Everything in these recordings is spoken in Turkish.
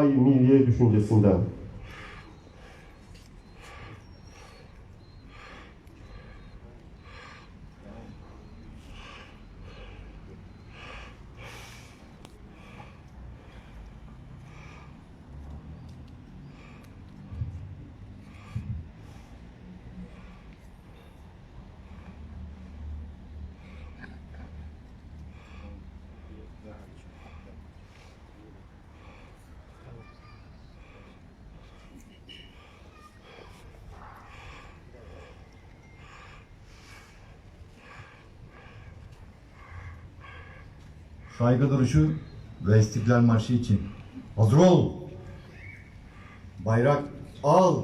milliye düşüncesinden. Saygı duruşu ve İstiklal Marşı için. Hazır ol. Bayrak al.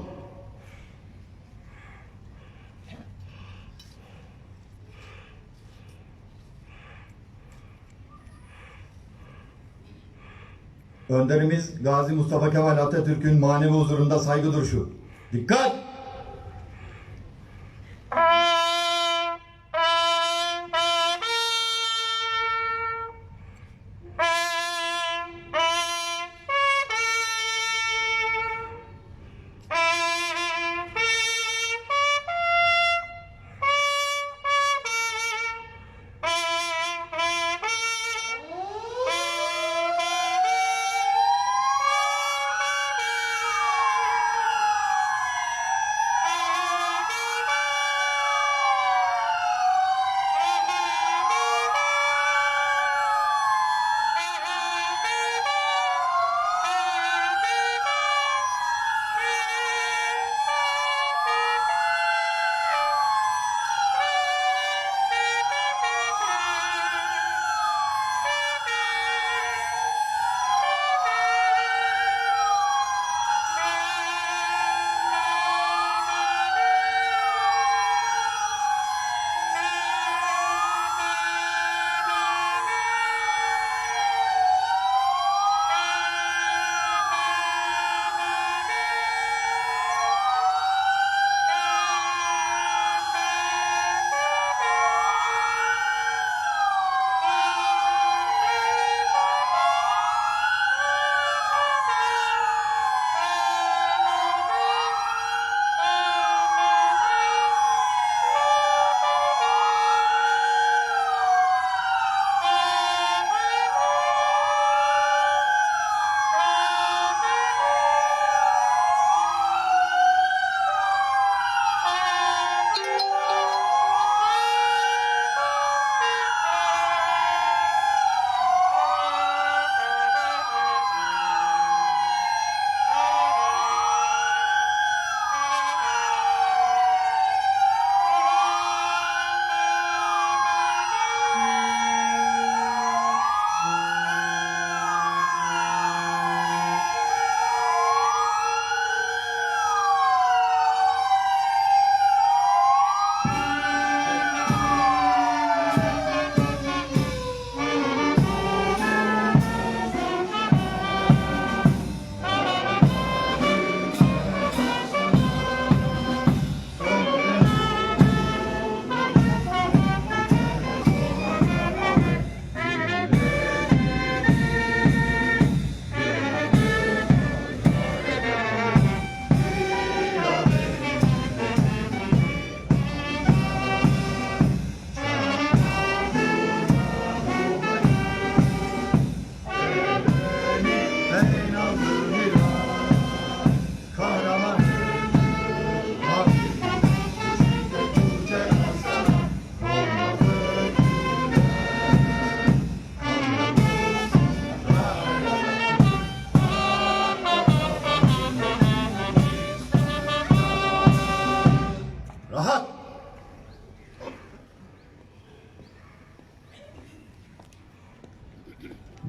Önderimiz Gazi Mustafa Kemal Atatürk'ün manevi huzurunda saygı duruşu. Dikkat!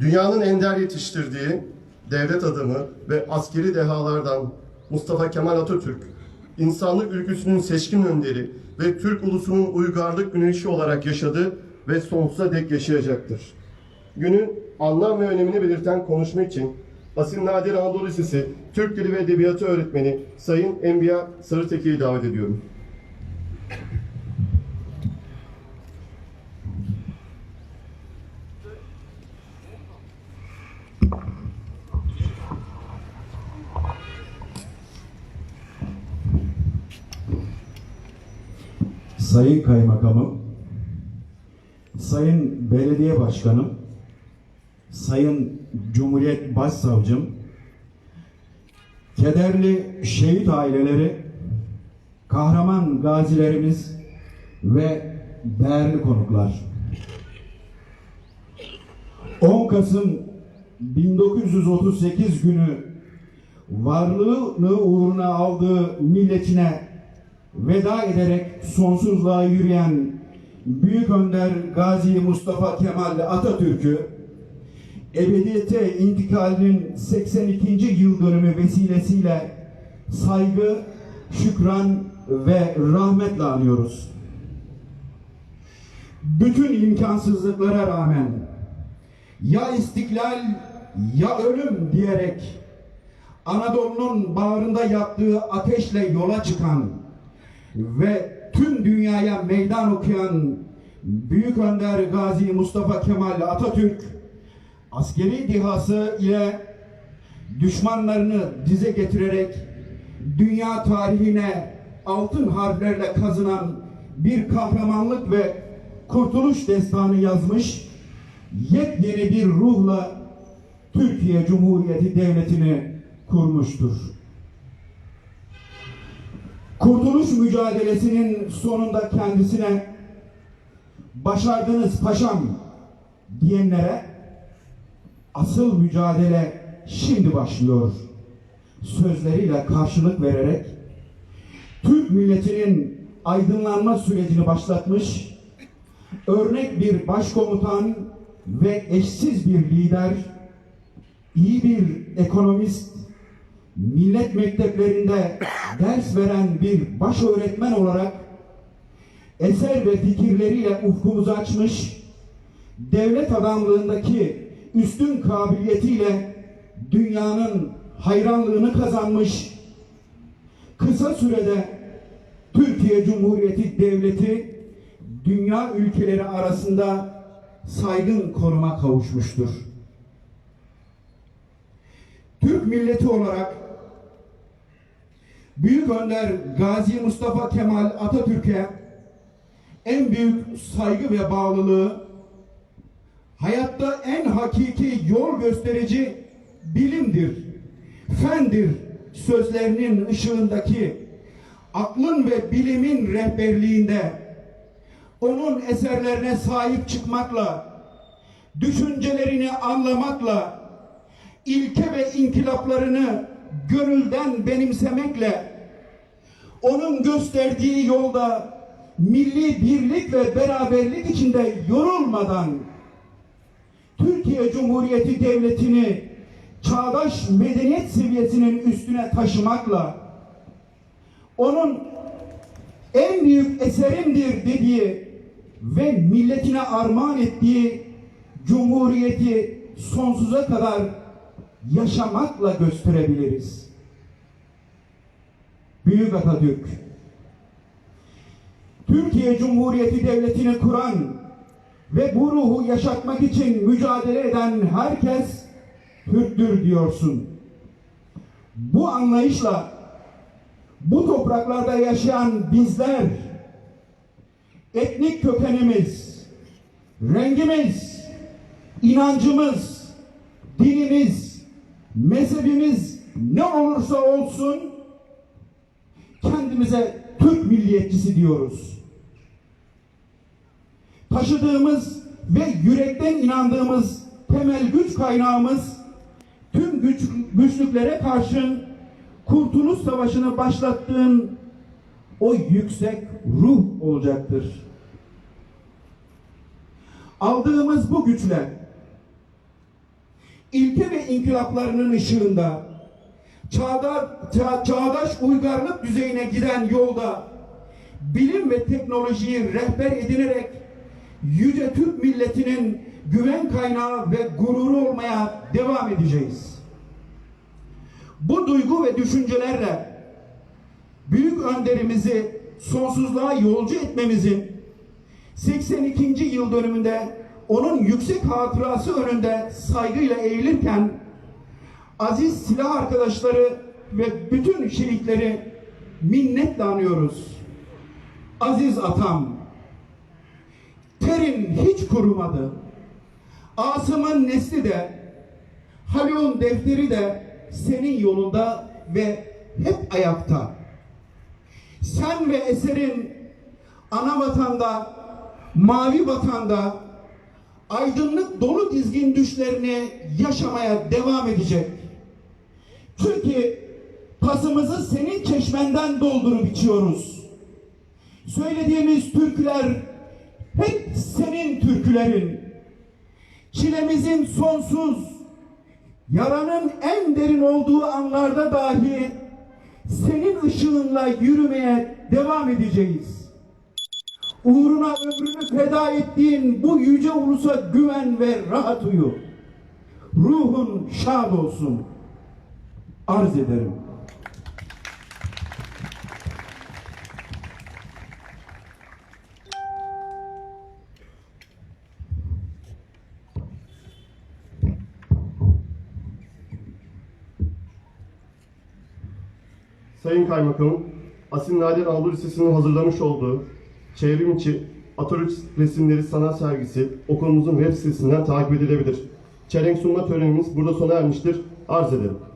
Dünyanın ender yetiştirdiği devlet adamı ve askeri dehalardan Mustafa Kemal Atatürk, insanlık ülküsünün seçkin önderi ve Türk ulusunun uygarlık güneşi olarak yaşadı ve sonsuza dek yaşayacaktır. Günün anlam ve önemini belirten konuşma için Asil Nadir Anadolu Lisesi Türk Dili ve Edebiyatı öğretmeni Sayın Enbiya Sarıtekin'i davet ediyorum. Sayın Kaymakamım, Sayın Belediye Başkanım, Sayın Cumhuriyet Başsavcım, kederli şehit aileleri, kahraman gazilerimiz ve değerli konuklar. 10 Kasım 1938 günü varlığını uğruna aldığı milletine veda ederek sonsuzluğa yürüyen Büyük Önder Gazi Mustafa Kemal Atatürk'ü ebediyete intikalinin 82. yıl dönümü vesilesiyle saygı, şükran ve rahmetle anıyoruz. Bütün imkansızlıklara rağmen ya istiklal ya ölüm diyerek Anadolu'nun bağrında yaktığı ateşle yola çıkan ve tüm dünyaya meydan okuyan Büyük Önder Gazi Mustafa Kemal Atatürk askeri dihası ile düşmanlarını dize getirerek dünya tarihine altın harflerle kazınan bir kahramanlık ve kurtuluş destanı yazmış yepyeni bir ruhla Türkiye Cumhuriyeti Devleti'ni kurmuştur. Kurtuluş mücadelesinin sonunda kendisine başardınız paşam diyenlere asıl mücadele şimdi başlıyor. Sözleriyle karşılık vererek Türk milletinin aydınlanma sürecini başlatmış, örnek bir başkomutan ve eşsiz bir lider, iyi bir ekonomist, millet mekteplerinde ders veren bir baş öğretmen olarak eser ve fikirleriyle ufkumuzu açmış, devlet adamlığındaki üstün kabiliyetiyle dünyanın hayranlığını kazanmış, kısa sürede Türkiye Cumhuriyeti Devleti dünya ülkeleri arasında saygın konuma kavuşmuştur. Türk milleti olarak Büyük Önder Gazi Mustafa Kemal Atatürk'e en büyük saygı ve bağlılığı hayatta en hakiki yol gösterici bilimdir, fendir sözlerinin ışığındaki aklın ve bilimin rehberliğinde onun eserlerine sahip çıkmakla, düşüncelerini anlamakla, ilke ve inkılaplarını gönülden benimsemekle, onun gösterdiği yolda milli birlik ve beraberlik içinde yorulmadan Türkiye Cumhuriyeti Devleti'ni çağdaş medeniyet seviyesinin üstüne taşımakla onun en büyük eserimdir dediği ve milletine armağan ettiği Cumhuriyeti sonsuza kadar yaşamakla gösterebiliriz. Büyük Atatürk Türkiye Cumhuriyeti Devleti'ni kuran ve bu ruhu yaşatmak için mücadele eden herkes Türktür diyorsun. Bu anlayışla bu topraklarda yaşayan bizler etnik kökenimiz, rengimiz, inancımız, dinimiz, mezhebimiz ne olursa olsun kendimize Türk milliyetçisi diyoruz. Taşıdığımız ve yürekten inandığımız temel güç kaynağımız tüm güç, güçlüklere karşın Kurtuluş Savaşı'nı başlattığın o yüksek ruh olacaktır. Aldığımız bu güçle ilke ve inkılaplarının ışığında çağda, ça- çağdaş uygarlık düzeyine giden yolda bilim ve teknolojiyi rehber edinerek yüce Türk milletinin güven kaynağı ve gururu olmaya devam edeceğiz. Bu duygu ve düşüncelerle büyük önderimizi sonsuzluğa yolcu etmemizin 82. yıl dönümünde onun yüksek hatırası önünde saygıyla eğilirken aziz silah arkadaşları ve bütün şehitleri minnetle anıyoruz. Aziz atam, terin hiç kurumadı. Asım'ın nesli de, Haluk'un defteri de senin yolunda ve hep ayakta. Sen ve eserin ana vatanda, mavi vatanda aydınlık dolu dizgin düşlerini yaşamaya devam edecek. Çünkü pasımızı senin çeşmenden doldurup içiyoruz. Söylediğimiz türküler hep senin türkülerin. Çilemizin sonsuz, yaranın en derin olduğu anlarda dahi senin ışığınla yürümeye devam edeceğiz. Uğruna ömrünü feda ettiğin bu yüce ulusa güven ve rahat uyu. Ruhun şad olsun. Arz ederim. Sayın Kaymakamım, Asil Nadir Anadolu Lisesi'nin hazırlamış olduğu çevrim içi atölye resimleri sanat sergisi okulumuzun web sitesinden takip edilebilir. Çelenk sunma törenimiz burada sona ermiştir. Arz ederim.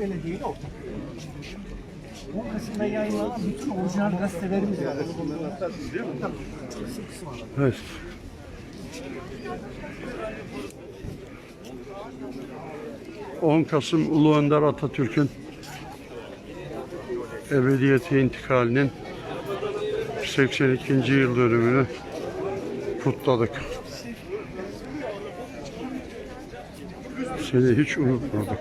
Belediyeyle ortak. 10 Kasım'da yayınlanan bütün orijinal gazetelerimiz var. Evet. ...10 Kasım Ulu Önder Atatürk'ün... ...ebediyete intikalinin... ...82. yıl dönümünü... ...kutladık. Seni hiç unutmadık.